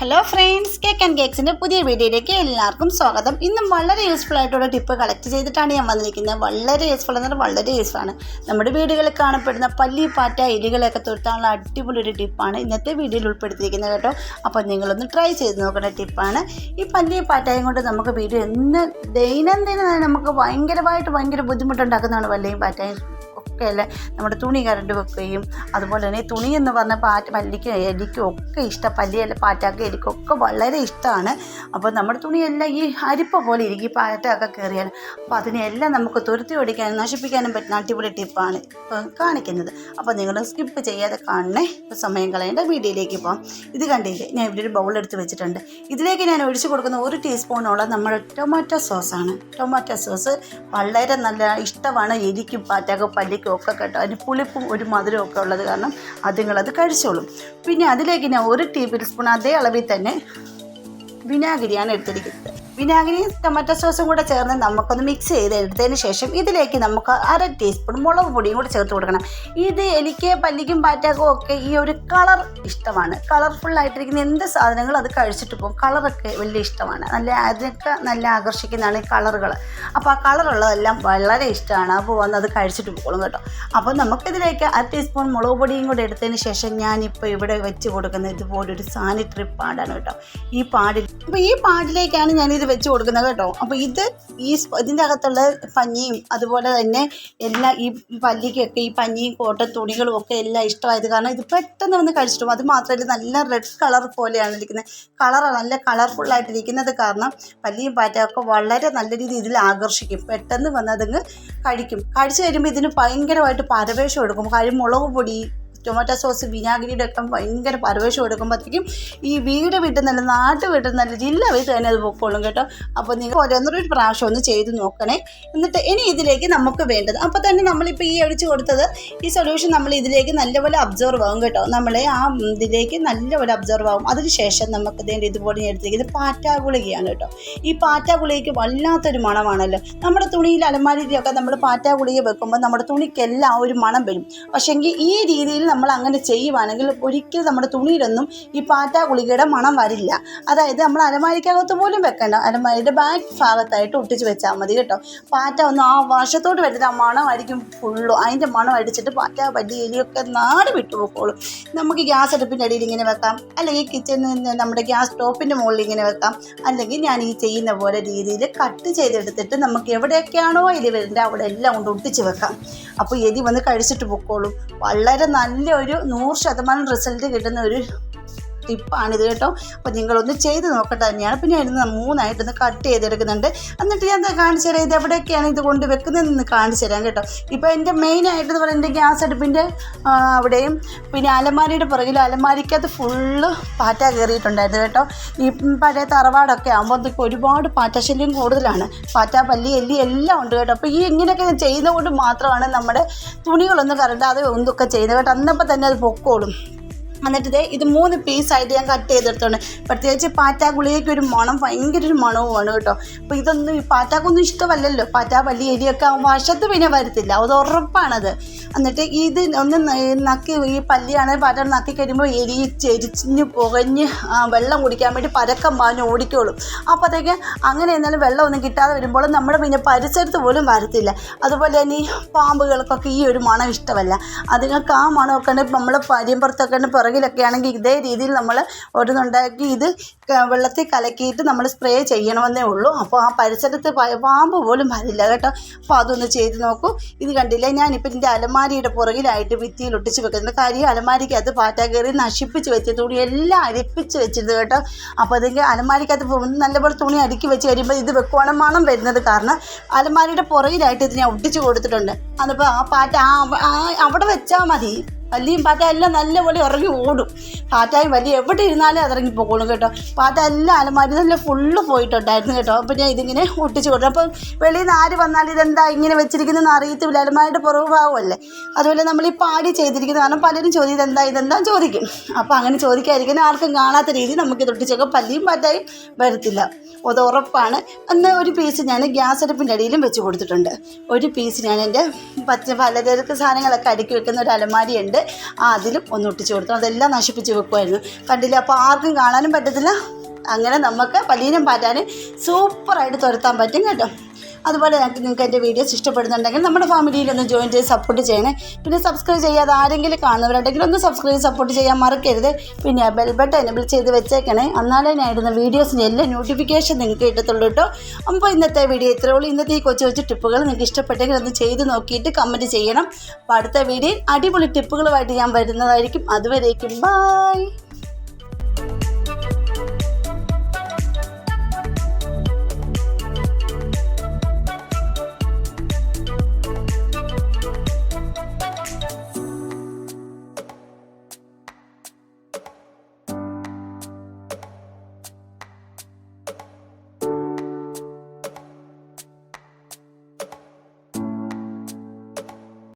Hello friends cake and കേക്സിന്റെ പുതിയ വീഡിയോയിലേക്ക് എല്ലാവർക്കും സ്വാഗതം. ഇന്നും വളരെ യൂസ്ഫുൾ ആയിട്ടുള്ള ടിപ്പ് കളക്ട് ചെയ്തിട്ടാണ് ഞാൻ വന്നിരിക്കുന്നത്. വളരെ യൂസ്ഫുൾ എന്ന് പറഞ്ഞാൽ വളരെ യൂസ്ഫുൾ ആണ്. നമ്മുടെ വീടുകളിൽ കാണപ്പെടുന്ന പല്ലി പാറ്റ എലികളൊക്കെ തുരുത്താനുള്ള അടിപൊളി ഒരു ടിപ്പാണ് ഇന്നത്തെ വീഡിയോയിൽ ഉൾപ്പെടുത്തിയിരിക്കുന്നത് കേട്ടോ. അപ്പോൾ നിങ്ങളൊന്ന് ട്രൈ ചെയ്ത് നോക്കേണ്ട ടിപ്പാണ് ഈ പല്ലി പാറ്റയും കൊണ്ട് നമുക്ക് വീഡിയോ എന്ന് ദൈനംദിനം നമുക്ക് ഭയങ്കരമായിട്ട് ഭയങ്കര ബുദ്ധിമുട്ടുണ്ടാക്കുന്നതാണ് പല്ലിയും പാറ്റയും അല്ലേ നമ്മുടെ തുണി കരണ്ട് വെക്കുകയും അതുപോലെ തന്നെ തുണി എന്ന് പറഞ്ഞ പാറ്റ പല്ലിക്കും എലിക്കും ഒക്കെ ഇഷ്ടം പല്ലിയല്ല പാറ്റക്ക് ഒക്കെ വളരെ ഇഷ്ടമാണ്. അപ്പോൾ നമ്മുടെ തുണിയെല്ലാം ഈ അരിപ്പ പോലെ ഇരിക്കും ഈ പാറ്റയൊക്കെ കയറിയാൽ അപ്പോൾ അതിനെല്ലാം നമുക്ക് തുരുത്തി ഓടിക്കാനും നശിപ്പിക്കാനും പറ്റുന്ന അടിപൊളി ടിപ്പാണ് കാണിക്കുന്നത്. അപ്പോൾ നിങ്ങൾ സ്കിപ്പ് ചെയ്യാതെ കാണണേ. സമയം കളയേണ്ട വീഡിയോയിലേക്ക് പോകാം ഇത് കണ്ടില്ലേ ഞാൻ ഇവിടെ ഒരു ബൗൾ എടുത്ത് വെച്ചിട്ടുണ്ട്. ഇതിലേക്ക് ഞാൻ ഒഴിച്ചു കൊടുക്കുന്ന ഒരു ടീസ്പൂണോളം നമ്മുടെ ടൊമാറ്റോ സോസാണ് ടൊമാറ്റോ സോസ് വളരെ നല്ല ഇഷ്ടമാണ് എലിക്കും പാറ്റാക്കും പല്ലിക്കും ഒക്കെ കേട്ടോ. അതിന് പുളിപ്പും ഒരു മധുരവും ഒക്കെ ഉള്ളത് കാരണം അതുങ്ങളത് കഴിച്ചോളും. പിന്നെ അതിലേക്ക് ഞാൻ ഒരു ടേബിൾ സ്പൂൺ അതേ അളവിൽ തന്നെ വിനാഗിരിയാണ് എടുത്തിരിക്കുന്നത്. വിനാഗിരിയും ടൊമാറ്റോ സോസും കൂടെ ചേർന്ന് നമുക്കൊന്ന് മിക്സ് ചെയ്ത് എടുത്തതിന് ശേഷം ഇതിലേക്ക് നമുക്ക് അര ടീസ്പൂൺ മുളക് പൊടിയും കൂടെ ചേർത്ത് കൊടുക്കണം. ഇത് എനിക്ക് പല്ലിക്കും പാറ്റാക്കും ഒക്കെ ഈ ഒരു കളർ ഇഷ്ടമാണ്. കളർഫുൾ ആയിട്ടിരിക്കുന്ന എന്ത് സാധനങ്ങളും അത് കഴിച്ചിട്ട് പോകും. കളറൊക്കെ വലിയ ഇഷ്ടമാണ്. നല്ല അതിനൊക്കെ നല്ല ആകർഷിക്കുന്നതാണ് ഈ കളറുകൾ അപ്പോൾ ആ കളറുള്ളതെല്ലാം വളരെ ഇഷ്ടമാണ്. അപ്പോൾ വന്ന് അത് കഴിച്ചിട്ട് പോകും കേട്ടോ. അപ്പോൾ നമുക്കിതിലേക്ക് അര ടീസ്പൂൺ മുളക് പൊടിയും കൂടെ എടുത്തതിന് ശേഷം ഞാനിപ്പോൾ ഇവിടെ വെച്ച് കൊടുക്കുന്ന ഇതുപോലൊരു സാനിറ്ററി പാടാണ് കേട്ടോ. ഈ പാടിൽ അപ്പോൾ ഈ പാടിലേക്കാണ് ഞാനിത് വെച്ച് കൊടുക്കുന്നത് കേട്ടോ. അപ്പോൾ ഇത് ഈ ഇതിന്റെ അകത്തുള്ള പഞ്ഞിയും അതുപോലെ തന്നെ എല്ലാ ഈ പല്ലിക്കൊക്കെ ഈ പഞ്ഞിയും കോട്ടൻ തുണികളും ഒക്കെ എല്ലാം ഇഷ്ടമായത് കാരണം ഇത് പെട്ടെന്ന് വന്ന് കഴിച്ചിട്ടും അത് മാത്രമല്ല നല്ല റെഡ് കളർ പോലെയാണ് ഇരിക്കുന്നത്. കളറാണ് നല്ല കളർഫുള്ളായിട്ടിരിക്കുന്നത് കാരണം പല്ലിയും പാറ്റൊക്കെ വളരെ നല്ല രീതിയിൽ ഇതിൽ ആകർഷിക്കും. പെട്ടെന്ന് വന്ന് അതങ്ങ് കഴിക്കും. കഴിച്ചു കഴിയുമ്പോൾ ഇതിന് ഭയങ്കരമായിട്ട് പരവേശം എടുക്കും. കാര്യം മുളക് പൊടി ടൊമാറ്റോ സോസ് വിനാഗിരിയുടെ ഒക്കെ ഭയങ്കര പരവേശം എടുക്കുമ്പോഴത്തേക്കും ഈ വീട് വീട്ടിൽ നല്ല നാട്ട് വീട്ടിൽ നല്ല ജില്ല വീട്ടിൽ തന്നെ അത് പൊക്കോളും കേട്ടോ. അപ്പോൾ നിങ്ങൾ ഓരോന്നൊരു പ്രാവശ്യം ഒന്ന് ചെയ്ത് നോക്കണേ. എന്നിട്ട് ഇനി ഇതിലേക്ക് നമുക്ക് വേണ്ടത് അപ്പോൾ തന്നെ നമ്മളിപ്പോൾ ഈ അടിച്ചു കൊടുത്തത് ഈ സൊല്യൂഷൻ നമ്മൾ ഇതിലേക്ക് നല്ലപോലെ അബ്സർവ് ആകും കേട്ടോ. നമ്മളെ ആ ഇതിലേക്ക് നല്ലപോലെ അബ്സർവ് ആകും അതിനുശേഷം നമുക്ക് ഇതിന്റെ ഇതുപോലെ എടുത്തിരിക്കുന്നത് പാറ്റാ ഗുളികയാണ് കേട്ടോ. ഈ പാറ്റാ ഗുളികയ്ക്ക് വല്ലാത്തൊരു മണമാണല്ലോ. നമ്മുടെ തുണിയിൽ അലമാരിയിലൊക്കെ നമ്മൾ പാറ്റാ ഗുളിക വെക്കുമ്പോൾ നമ്മുടെ തുണിക്കെല്ലാം ഒരു മണം വരും. പക്ഷേങ്കിൽ ഈ രീതിയിൽ നമ്മൾ അങ്ങനെ ചെയ്യുവാണെങ്കിൽ ഒരിക്കലും നമ്മുടെ തുണിയിലൊന്നും ഈ പാറ്റ ഗുളികയുടെ മണം വരില്ല. അതായത് നമ്മൾ അലമാരിക്കകത്ത് പോലും വെക്കണ്ട. അലമാരിയുടെ ബാക്ക് ഭാഗത്തായിട്ട് ഒട്ടിച്ച് വെച്ചാൽ മതി കേട്ടോ. പാറ്റ ഒന്ന് ആ വശത്തോട്ട് വരുന്നത് ആ മണമായിരിക്കും ഫുള്ളും. അതിന്റെ മണം അടിച്ചിട്ട് പാറ്റ പല്ലി എലിയൊക്കെ നാട് വിട്ടുപോക്കോളും നമുക്ക് ഗ്യാസ് അടുപ്പിന്റെ അടിയിൽ ഇങ്ങനെ വെക്കാം. അല്ലെങ്കിൽ കിച്ചണിൽ നമ്മുടെ ഗ്യാസ് സ്റ്റോപ്പിന്റെ മുകളിൽ ഇങ്ങനെ വെക്കാം. അല്ലെങ്കിൽ ഞാൻ ഈ ചെയ്യുന്ന പോലെ രീതിയിൽ കട്ട് ചെയ്തെടുത്തിട്ട് നമുക്ക് എവിടെയൊക്കെയാണോ എലി വരുന്നത് അവിടെ എല്ലാം കൊണ്ട് ഒട്ടിച്ച് വെക്കാം. അപ്പോൾ എലി വന്ന് കഴിച്ചിട്ട് പൊക്കോളും. വളരെ നല്ലൊരു നൂറ് ശതമാനം റിസൾട്ട് കിട്ടുന്ന ഒരു ടിപ്പാണിത് കേട്ടോ. അപ്പോൾ നിങ്ങളൊന്ന് ചെയ്ത് നോക്കട്ടെ തന്നെയാണ്. പിന്നെ അതിന് മൂന്നായിട്ടൊന്ന് കട്ട് ചെയ്തെടുക്കുന്നുണ്ട്. എന്നിട്ട് ഞാൻ കാണിച്ചു തരാം. ഇത് എവിടെയൊക്കെയാണ് ഇത് കൊണ്ട് വെക്കുന്നതെന്ന് കാണിച്ചു തരാം കേട്ടോ. ഇപ്പോൾ എന്റെ മെയിനായിട്ട് എന്ന് പറയുന്നത് ഗ്യാസ് അടുപ്പിന്റെ അവിടെയും പിന്നെ അലമാരിയുടെ പുറകിൽ അലമാരിക്കകത്ത് ഫുള്ള് പാറ്റ കയറിയിട്ടുണ്ടായിരുന്നു കേട്ടോ. ഈ പഴയ തറവാടൊക്കെ ആകുമ്പോഴത്തേക്ക് ഒരുപാട് പാറ്റശല്യം കൂടുതലാണ്. പാറ്റ പല്ലി എല്ലി എല്ലാം ഉണ്ട് കേട്ടോ. അപ്പോൾ ഈ ഇങ്ങനെയൊക്കെ ഞാൻ ചെയ്യുന്നതുകൊണ്ട് മാത്രമാണ് നമ്മുടെ തുണികളൊന്നും കറണ്ടാതെ ഒന്നൊക്കെ ചെയ്യുന്നത് കേട്ടോ. അന്നപ്പോൾ തന്നെ അത് പൊക്കോളും. എന്നിട്ട് ഇതേ ഇത് മൂന്ന് പീസായിട്ട് ഞാൻ കട്ട് ചെയ്തെടുത്തോണ്ട്. പ്രത്യേകിച്ച് പാറ്റാ ഗുളികയ്ക്ക് ഒരു മണം ഭയങ്കര ഒരു മണവുമാണ് കേട്ടോ. അപ്പോൾ ഇതൊന്നും ഈ പാറ്റാക്കൊന്നും ഇഷ്ടമല്ലല്ലോ. പാറ്റ വലിയ എരിയൊക്കെ വശത്ത് പിന്നെ വരത്തില്ല. അത് ഉറപ്പാണത്. എന്നിട്ട് ഇത് ഒന്ന് നക്കി ഈ പല്ലിയാണ് പാറ്റ നക്കി കഴിയുമ്പോൾ എരി ചെരിഞ്ഞ് പുകഞ്ഞ് വെള്ളം കുടിക്കാൻ വേണ്ടി പരക്കം പാഞ്ഞ് ഓടിക്കോളും. അപ്പോഴത്തേക്ക് അങ്ങനെ എന്നാലും വെള്ളം ഒന്നും കിട്ടാതെ വരുമ്പോൾ നമ്മുടെ പിന്നെ പരിസരത്ത് പോലും വരത്തില്ല. അതുപോലെ തന്നെ ഈ പാമ്പുകൾക്കൊക്കെ ഈ ഒരു മണം ഇഷ്ടമല്ല. അതുങ്ങൾക്ക് ആ മണമൊക്കെ നമ്മൾ പരിമ്പുറത്തൊക്കെ ഉണ്ട് പിറകിലൊക്കെ ആണെങ്കിൽ ഇതേ രീതിയിൽ നമ്മൾ ഓരോന്നുണ്ടാക്കി ഇത് വെള്ളത്തിൽ കലക്കിയിട്ട് നമ്മൾ സ്പ്രേ ചെയ്യണമെന്നേ ഉള്ളൂ. അപ്പോൾ ആ പരിസരത്ത് പാമ്പ് പോലും വരില്ല കേട്ടോ. അപ്പോൾ അതൊന്ന് ചെയ്ത് നോക്കൂ. ഇത് കണ്ടില്ല? ഞാനിപ്പോൾ ഇതിന്റെ അലമാരിയുടെ പുറകിലായിട്ട് ഭിത്തിയിൽ ഒട്ടിച്ച് വെക്കുന്നത് കാര്യം അലമാരിക്ക് അത് പാറ്റ കയറി നശിപ്പിച്ച് വെച്ച തുണി എല്ലാം അരിപ്പിച്ച് വെച്ചിരുന്നു കേട്ടോ. അപ്പോൾ അതിന്റെ അലമാരിക്കകത്ത് നല്ലപോലെ തുണി അടുക്കി വെച്ച് കഴിയുമ്പോൾ ഇത് വെക്കുവാണ് മണം വരുന്നത്. കാരണം അലമാരിയുടെ പുറകിലായിട്ട് ഇത് ഞാൻ ഒട്ടിച്ച് കൊടുത്തിട്ടുണ്ട്. അതിപ്പോൾ ആ പാറ്റ ആ- അവിടെ വെച്ചാൽ മതി. പല്ലിയും പാറ്റ എല്ലാം നല്ലപോലെ ഇറങ്ങി ഓടും. പാറ്റായും വലിയ എവിടെ ഇരുന്നാലും അത് ഇറങ്ങി പോകോളും കേട്ടോ. പാറ്റ എല്ലാം അലമാരി നല്ല ഫുള്ള് പോയിട്ടുണ്ടായിരുന്നു കേട്ടോ. അപ്പം ഞാൻ ഇതിങ്ങനെ ഒട്ടിച്ച് കൊടുക്കും അപ്പം വെളിയിൽ നിന്ന് ആര് വന്നാൽ ഇതെന്താ ഇങ്ങനെ വെച്ചിരിക്കുന്നതെന്ന് അറിയത്തില്ല. അലമാരിയുടെ പുറകു ഭാഗമല്ലേ അതുപോലെ നമ്മൾ ഈ പാടി ചെയ്തിരിക്കുന്നത് കാരണം പലരും ചോദ്യം ഇതെന്താ ഇതെന്താ? ചോദിക്കും. അപ്പോൾ അങ്ങനെ ചോദിക്കാതിരിക്കുന്ന ആർക്കും കാണാത്ത രീതിയിൽ നമുക്ക് ഇത് ഒട്ടിച്ചൊക്കെ പല്ലിയും പാറ്റായും വരത്തില്ല. അത് ഉറപ്പാണ്. അന്ന് ഒരു പീസ് ഞാൻ ഗ്യാസ് അടുപ്പിന്റെ അടിയിലും വെച്ച് കൊടുത്തിട്ടുണ്ട്. ഒരു പീസ് ഞാൻ എന്റെ പച്ച പലചരക്ക് സാധനങ്ങളൊക്കെ അടുക്കി വെക്കുന്ന ഒരു അലമാരി ഉണ്ട്. ആ അതിലും ഒന്ന് ഒട്ടിച്ച് കൊടുത്തു. അതെല്ലാം നശിപ്പിച്ച് വെക്കുമായിരുന്നു കണ്ടില്ല? അപ്പോൾ ആർക്കും കാണാനും പറ്റത്തില്ല. അങ്ങനെ നമുക്ക് പലീനം പാറ്റാൻ സൂപ്പറായിട്ട് തുരത്താൻ പറ്റും കേട്ടോ. അതുപോലെ നിങ്ങൾക്ക് എന്റെ വീഡിയോസ് ഇഷ്ടപ്പെടുന്നുണ്ടെങ്കിൽ നമ്മുടെ ഫാമിലിയിലൊന്ന് ജോയിൻ ചെയ്ത് സപ്പോർട്ട് ചെയ്യണേ. പിന്നെ സബ്സ്ക്രൈബ് ചെയ്യാതെ ആരെങ്കിലും കാണുന്നവരുണ്ടെങ്കിൽ ഒന്ന് സബ്സ്ക്രൈബ് സപ്പോർട്ട് ചെയ്യാൻ മറക്കരുത്. പിന്നെ ബെൽ ബട്ടൺ എനബിൾ ചെയ്ത് വെച്ചേക്കണേ. എന്നാലേ ഞാൻ ഇടുന്ന വീഡിയോസിന്റെ എല്ലാ നോട്ടിഫിക്കേഷൻ നിങ്ങൾക്ക് കിട്ടത്തുള്ളൂ കേട്ടോ. അപ്പോൾ ഇന്നത്തെ വീഡിയോ ഇത്രയേ ഉള്ളൂ. ഇന്നത്തെ ഈ കൊച്ചു കൊച്ചു ടിപ്പുകൾ നിങ്ങൾക്ക് ഇഷ്ടപ്പെട്ടെങ്കിൽ ഒന്ന് ചെയ്ത് നോക്കിയിട്ട് കമന്റ് ചെയ്യണം. അപ്പോൾ അടുത്ത വീഡിയോയിൽ അടിപൊളി ടിപ്പുകളുമായിട്ട് ഞാൻ വരുന്നതായിരിക്കും. അതുവരേക്കും ബായ്